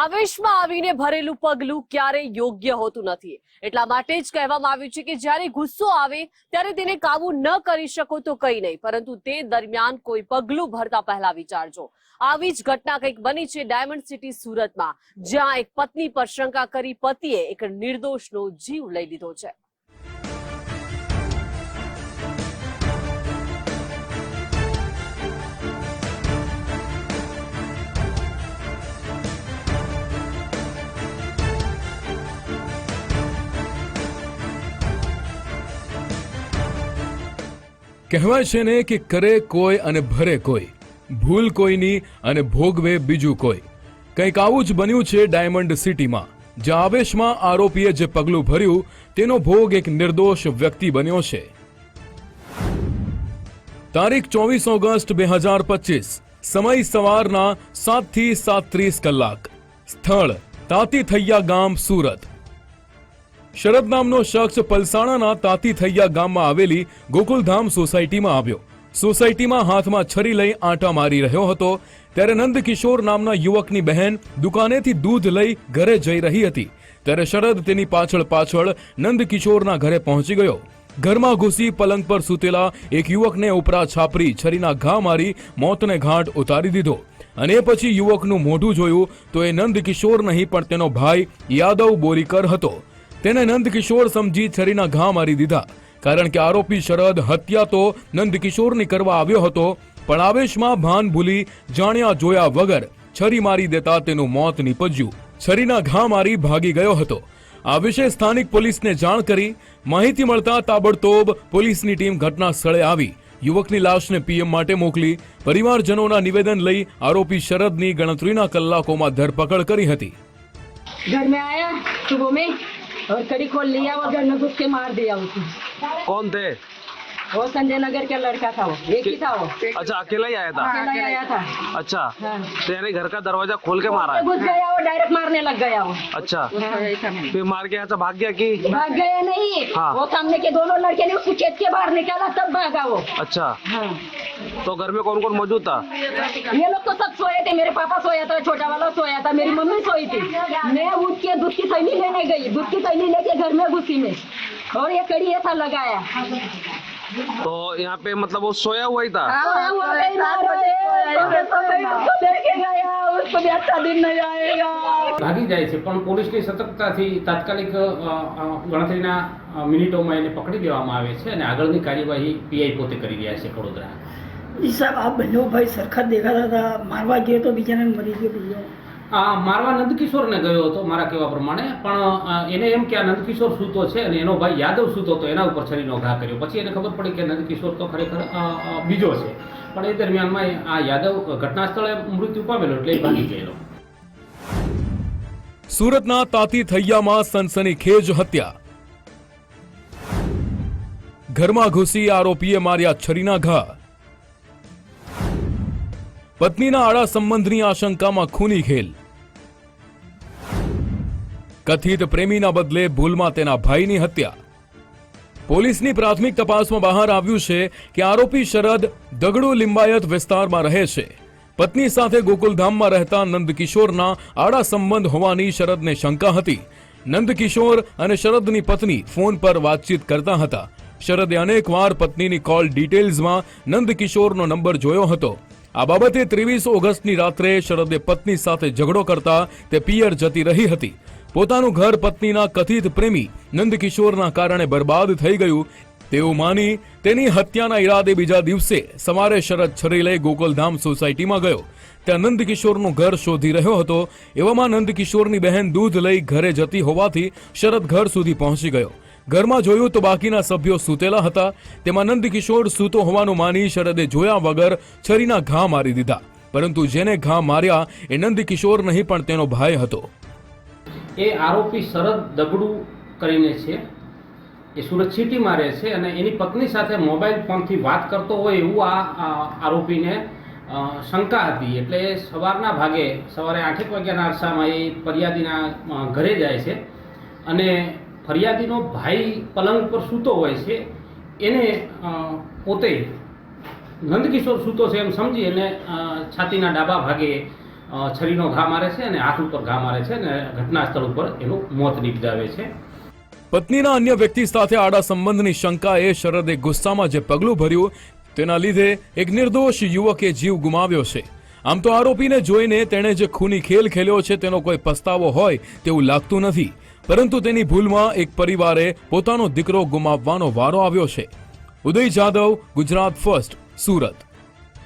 આવેશમાં આવીને ભરેલું પગલું ક્યારેય યોગ્ય હોતું નથી. એટલા માટે જ કહેવામાં આવ્યું છે કે જ્યારે ગુસ્સો આવે, ત્યારે તેને કાબુ ન કરી શકો તો કઈ નહીં. પરંતુ તે દરમિયાન કોઈ પગલું ભરતા પહેલા વિચારજો. આવી જ ઘટના કંઈક બની છે ડાયમંડ સિટી સુરતમાં, જ્યાં એક પત્ની પર શંકા કરી પતિએ એક નિર્દોષનો જીવ લઈ લીધો છે. કહેવાય છે ને કે કરે કોઈ અને ભરે કોઈ. ભૂલ કોઈની અને ભોગવે બીજું કોઈ. કંઈક આવું જ બન્યું છે ડાયમંડ સિટીમાં. જ્યાં આવેશમાં આરોપીએ જે પગલું ભર્યું, તેનો ભોગ એક નિર્દોષ વ્યક્તિ બન્યો છે. તારીખ ચોવીસ ઓગસ્ટ બે હજાર પચીસ. સમય સવારના સાતથી ત્રીસ કલાક. સ્થળ તાતી થૈયા ગામ સુરત. શરદ નામનો શખ્સ પલસાણાના તાતી થૈયા ગામમાં આવેલી ગોકુલધામ સોસાયટીમાં આવ્યો. સોસાયટીમાં હાથમાં છરી લઈ આંટા મારી રહ્યો હતો, ત્યારે નંદકિશોર નામના યુવકની બહેન દુકાનેથી દૂધ લઈ ઘરે જઈ રહી હતી. ત્યારે શરદ તેની પાછળ પાછળ નંદકિશોરના ઘરે પહોંચી ગયો. ઘરમાં ઘૂસી પલંગ પર સૂતેલા એક યુવકને ઉપરા છાપરી છરીના ઘા મારી મોતને ઘાટ ઉતારી દીધો. અને પછી યુવકનું મોઢું જોયું તો એ નંદકિશોર નહીં પણ તેનો ભાઈ યાદવ બોરીકર હતો. તેને નંદકિશોર સમજી છરીના ઘા મારી દીધા. કારણ કે આરોપી શરદ હત્યા તો નંદકિશોરની કરવા આવ્યો હતો, પણ આવેશમાં ભાન ભૂલી જાણ્યા જોયા વગર છરી મારી દેતા તેનું મોત નીપજ્યું. છરીના ઘા મારી ભાગી ગયો હતો. આ વિશે સ્થાનિક પોલીસને જાણ કરી માહિતી મળતા તાબડતોબ પોલીસની ટીમ ઘટના સ્થળે આવી. યુવકની લાશને પીએમ માટે મોકલી, પરિવારજનોના નિવેદન લઈ આરોપી શરદની ગણતરીના કલાકોમાં ધરપકડ કરી હતી. ઘર મેં આયા સુબહ મેં और कड़ी खोल लिया और घर में घुस के मार दिया उसको कौन थे? वो संजय नगर का लड़का था वो एक ही था वो। अच्छा अकेला ही आया था? अकेला ही आया था। अच्छा। तो यानी घर का दरवाजा खोल के मारा घुस गया वो डायरेक्ट मारने लग गया वो। अच्छा। फिर मार के यहाँ से भाग गया कि? भाग गया नहीं। हाँ। वो सामने के दोनों लड़के ने उसको खेत के बाहर निकाला तब भागा वो। अच्छा। हाँ। तो घर में कौन कौन मौजूद था? ये लोग तो सब सोए थे मेरे पापा सोया था छोटा वाला सोया था मेरी मम्मी सोई थी मैं उठ के दूध की थैली लेने गई दूध की थैली लेके घर में घुसी में और ये कड़ी ऐसा लगाया तो यहाँ पे मतलब वो सोया हुआ ही था सोया हुआ कहीं ना रहे, तो मैं उसको लेके गया उसको भी अच्छा दिन नहीं आएगा ભાગી જાય છે પણ પોલીસની સતર્કતાથી તાત્કાલિક અ, અ, ગણતરીના અ, મિનિટોમાં એને પકડી લેવામાં આવે છે અને આગળની કાર્યવાહી પીઆઈ પોતે કરી રહ્યા છે વડોદરા જી સાહેબ આ બંને ભાઈ સરખા જ દેખાતા હતા. મારવા ગયો તો બીજાને મરી ગયો બીજો. આ મારવા નંદકિશોરને ગયો હતો મારા કહેવા પ્રમાણે. પણ એને એમ કે આ નંદકિશોર સૂતો છે અને એનો ભાઈ યાદવ સૂતો હતો એના ઉપર છરીનો ઘા કર્યો. પછી એને ખબર પડી કે નંદકિશોર તો ખરેખર બીજો છે. પણ એ દરમિયાનમાં આ યાદવ ઘટના સ્થળે મૃત્યુ પામેલો એટલે ભાગી ગયેલો. સુરતના તાતી થૈયામાં સનસનીખેજ હત્યા. ઘરમાં ઘૂસી આરોપીએ માર્યા છરીના ઘા. પત્નીના આડા સંબંધની આશંકામાં ખૂની ખેલ. કથિત પ્રેમીના બદલે ભૂલમાં તેના ભાઈની હત્યા. પોલીસની પ્રાથમિક તપાસમાં બહાર આવ્યું છે કે આરોપી શરદ દગડુ લિંબાયત વિસ્તારમાં રહે છે. પત્ની સાથે ગોકુલધામમાં રહેતા નંદકિશોરના આડા સંબંધ હોવાની શરદને શંકા હતી. નંદકિશોર અને શરદની પત્ની ફોન પર વાતચીત કરતા હતા. શરદે અનેકવાર પત્નીની કોલ ડિટેલ્સમાં નંદકિશોરનો નંબર જોયો હતો. આ બાબતે ત્રેવીસ ઓગસ્ટની રાત્રે શરદે પત્ની સાથે ઝઘડો કરતા તે પિયર જતી રહી હતી. પોતાનું ઘર પત્નીના કથિત પ્રેમી નંદકિશોરના કારણે બરબાદ થઈ ગયું. તેવું માની તેની હત્યાના ઈરાદે બીજા દિવસે સવારે શરદ છરી લઈ ગોકુલધામ સોસાયટીમાં ગયો. ત્યાં નંદકિશોરનું ઘર શોધી રહ્યો હતો. એવામાં નંદકિશોરની બહેન દૂધ લઈ ઘરે જતી હોવાથી શરદ ઘર સુધી પહોંચી ગયો. ઘરમાં જોયું તો બાકીના સભ્યો સૂતેલા હતા. તેમાં નંદકિશોર સૂતો હોવાનું માની શરદે જોયા વગર છરીના ઘા મારી દીધા. પરંતુ જેને ઘા માર્યા એ નંદકિશોર નહીં, પણ તેનો ભાઈ હતો. એ આરોપી શરદ દગડુ કરીને છે. એ સુરત સિટી મારે છે અને એની પત્ની સાથે મોબાઈલ ફોનથી વાત કરતો હોય એવું આ આરોપીને શંકા હતી. એટલે સવારના ભાગે, સવારે આઠેક વાગ્યાના અરસામાં એ ફરિયાદીના ઘરે જાય છે. અને ફરિયાદીનો ભાઈ પલંગ પર સૂતો હોય છે, એને પોતે નંદકિશોર સૂતો છે એમ સમજી અને છાતીના ડાબા ભાગે છરીનો ઘા મારે છે અને હાથ ઉપર ઘા મારે છે અને ઘટના સ્થળ ઉપર એનું મોત નિપજાવે છે. પત્નીના અન્ય વ્યક્તિ સાથે આડા સંબંધની શંકાએ શરદે ગુસ્સામાં જે પગલું ભર્યું, તેના લીધે એક નિર્દોષ યુવકે જીવ ગુમાવ્યો છે. આમ તો આરોપીને જોઈને તેણે જે ખૂની ખેલ ખેલ્યો છે તેનો કોઈ પસ્તાવો હોય તેવું લાગતું નથી. પરંતુ તેની ભૂલમાં એક પરિવારે પોતાનો દીકરો ગુમાવવાનો વારો આવ્યો છે. ઉદય જાદવ ગુજરાત ફર્સ્ટ, સુરત.